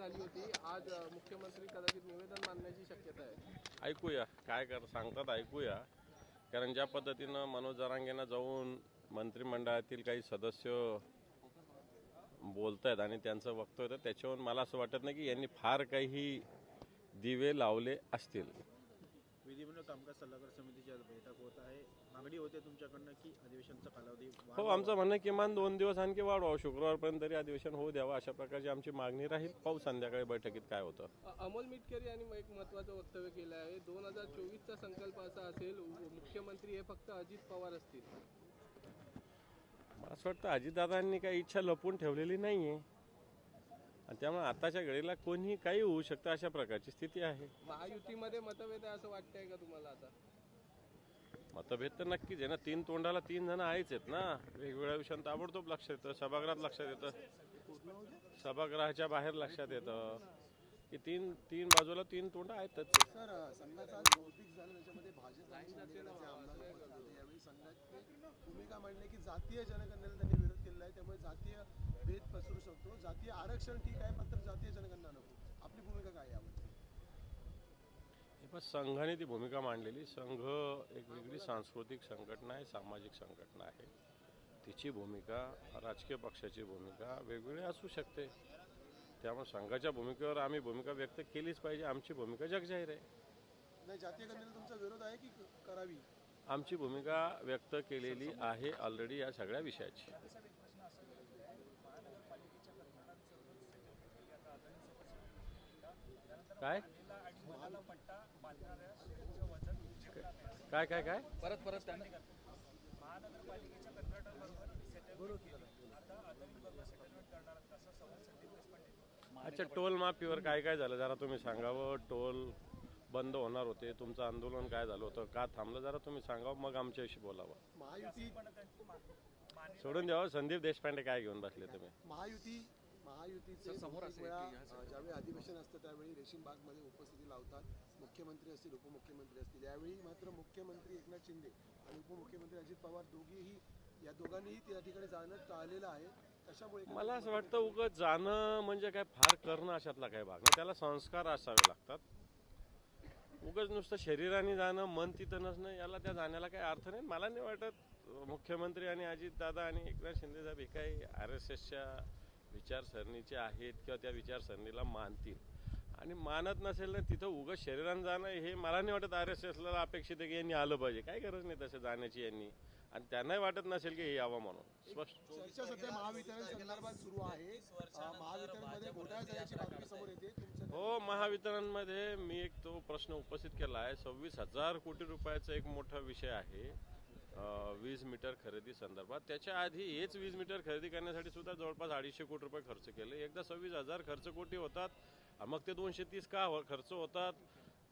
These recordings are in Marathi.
झाली होती. आज मुख्यमंत्री कदाचित निवेदन मांडण्याची शक्यता आहे. ऐकूया. काय कर सांगतात ऐकूया. कारण ज्या पद्धतीनं मनोज जरांगेनं जाऊन मंत्रिमंडळातील काही सदस्य बोलत आहेत आणि त्यांचं वक्तव्य तर त्याच्यावरून मला असं वाटत नाही की यांनी फार काही दिवे लावले असतील. विधिमंडळ कामकाज सल्लागार समितीची आज बैठक होत आहे. मागणी होते तुमच्याकडनं की अधिवेशनचा कालावधी हो. आमचं म्हणणं आहे किमान दोन दिवस आणखी वाढवावं. शुक्रवारपर्यंत तरी अधिवेशन होऊ द्यावं अशा प्रकारची आमची मागणी राहील. पाहू संध्याकाळी बैठकीत काय होतं. अ, अमोल मिटकरी यांनी एक महत्वाचं वक्तव्य केलं आहे. दोन हजार चोवीसचा संकल्प असा असेल उ- मुख्यमंत्री हे फक्त अजित पवार असतील. मला असं वाटतं अजितदादांनी काही इच्छा लपवून ठेवलेली नाही आहे आणि त्यामुळे आताच्या घडीला कोणीही काही होऊ शकतं अशा प्रकारची स्थिती आहे. महायुतीमध्ये मतभेद आहे असं वाटतंय का तुम्हाला आता? मतभेद तर नक्कीच आहे ना. तीन तोंडाला तीन जण आहेच आहेत ना. वेगवेगळ्या विषयात ताबडतोब लक्षात येतं सभागृहात लक्षात येतं सभागृहाच्या बाहेर लक्षात येतं. की तीन तीन बाजूला तीन तोंड आहेतच. सर संघाचा आज बहुतेक झालं त्याच्यामध्ये भाजप आणि शिवसेनेचे आमदार उपस्थित होते यावेळी संघाची भूमिका मांडली की जातीय जनगणनेला त्यांनी विरोध केलेला आहे त्यामुळे जातीय भेद पसरू शकतो जातीय आरक्षण ठीक आहे मात्र जातीय जनगणना नको. आपली भूमिका काय आहे यामध्ये हे पण संघाने ती भूमिका मांडलेली. संघ एक वेगळी सांस्कृतिक संघटना आहे सामाजिक संघटना आहे. तिची भूमिका राजकीय पक्षाची भूमिका वेगवेगळी असू शकते. त्यामुळे संघाच्या भूमिकेवर आम्ही भूमिका व्यक्त केलीच पाहिजे. आमची भूमिका जगजाहीर आहे. नाही जातीय गणनेला तुमचा विरोध आहे क- करावी? आमची भूमिका व्यक्त केलेली आहे ऑलरेडी या सगळ्या विषयाची. काय? काय काय काय? परत परत त्यांनी. अच्छा टोल माफीवर काय काय झालं? जरा तुम्ही सांगावं. टोल बंद होणार होते. तुमचं आंदोलन काय झालं होतं? का थांबलं? जरा तुम्ही सांगावं. मग आमच्याशी बोलावं. महायुती सोडून द्यावं. संदीप देशपांडे काय घेऊन बसले तुम्ही? महायुती महायुतीचे अ, ज्यावेळी अधिवेशन असतं त्यावेळी रेशीम बागमध्ये उपस्थिती लावतात. मुख्यमंत्री असतील उपमुख्यमंत्री असतील. यावेळी मात्र मुख्यमंत्री एकनाथ शिंदे आणि उपमुख्यमंत्री अजित पवार दोघेही या दोघांनीही त्या ठिकाणी जाणं टाळलेलं आहे. कशामुळे मला असं वाटतं उगं जाणं म्हणजे काय फार करणं अशातला काय भाग नाही. त्याला संस्कार असावे लागतात. उगच नुसतं शरीराने जाणं मन तिथं नसणं याला त्या जाण्याला काही अर्थ नाही. मला नाही वाटत मुख्यमंत्री आणि अजित दादा आणि एकनाथ शिंदे साहेब हे काही आर एस एसच्या विचारसरणीचे आहेत किंवा त्या विचारसरणीला मानतील. आणि मानत नसेल ना तिथं उगच शरीरानं जाणं हे मला नाही वाटत आर एस एसला अपेक्षित आहे की यांनी आलं पाहिजे. काही गरज नाही तसं जाण्याची यांनी. आणि त्यांनाही वाटत नसेल की हे यावं म्हणून. स्पष्ट. चर्चा सध्या महावितरण संदर्भात सुरू आहे. अ, महावितरणमध्ये घोटाळा झाल्याची बातमी समोर येते. तुमचं हो महावितरणमध्ये मी एक तो प्रश्न उपस्थित केला आहे. सव्वीस हजार कोटी रुपयाचा एक मोठा विषय आहे. वीज मीटर खरेदी संदर्भात. त्याच्या आधी हेच वीज मीटर खरेदी करण्यासाठी सुद्धा जवळपास अडीचशे कोटी रुपये खर्च केले. एकदा सव्वीस हजार खर्च कोटी होतात. मग ते दोनशे तीस का हो, खर्च होतात?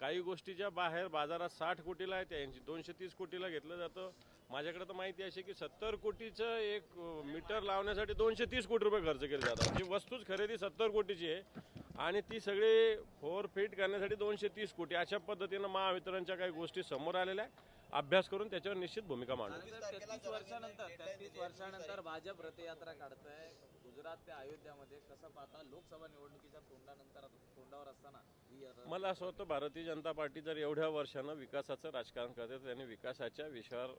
काही गोष्टीच्या बाहेर बाजारात साठ कोटीला आहे त्यांची दोनशे तीस कोटीला घेतलं जातं. माझ्याकडे तर माहिती अशी की सत्तर कोटीचं एक मीटर लावण्यासाठी दोनशे तीस कोटी रुपये खर्च केले जातात. जी वस्तूच खरेदी सत्तर कोटीची आहे. आणि ती सगळी फोर फिट करण्यासाठी दोनशे तीस कोटी. अशा पद्धतीनं महावितरणच्या काही गोष्टी समोर आलेल्या आहे अभ्यास करून त्याच्यावर निश्चित भूमिका मांडू. तेहतीस वर्षानंतर तेहतीस वर्षानंतर भाजप रथयात्रा काढतंय. गुजरात ते अयोध्यामध्ये कसं पाहता लोकसभा निवडणुकीच्या तोंडानंतर तोंडावर असताना? ही मला असं वाटतं भारतीय जनता पार्टी जर एवढ्या वर्षानं विकासाचं राजकारण करते तर त्यांनी विकासाच्या विषयावर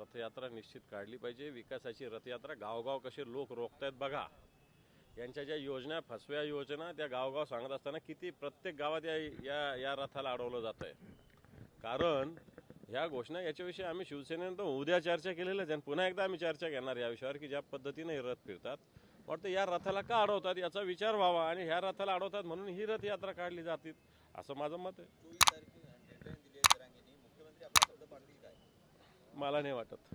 रथयात्रा निश्चित काढली पाहिजे. विकासाची रथयात्रा गावगाव कसे लोक रोखतायत बघा. यांच्या ज्या योजना फसव्या योजना त्या गावगाव सांगत असताना किती प्रत्येक गावात या या या रथाला अडवलं जात आहे कारण ह्या घोषणा याच्याविषयी आम्ही शिवसेनेनं तर उद्या चर्चा केलेल्याच आहे आणि पुन्हा एकदा आम्ही चर्चा घेणार या विषयावर की ज्या पद्धतीने हे रथ फिरतात. वाटतं या रथाला का अडवतात याचा विचार व्हावा आणि ह्या रथाला अडवतात म्हणून ही रथयात्रा काढली जाते असं माझं मत आहे. मला नाही वाटत.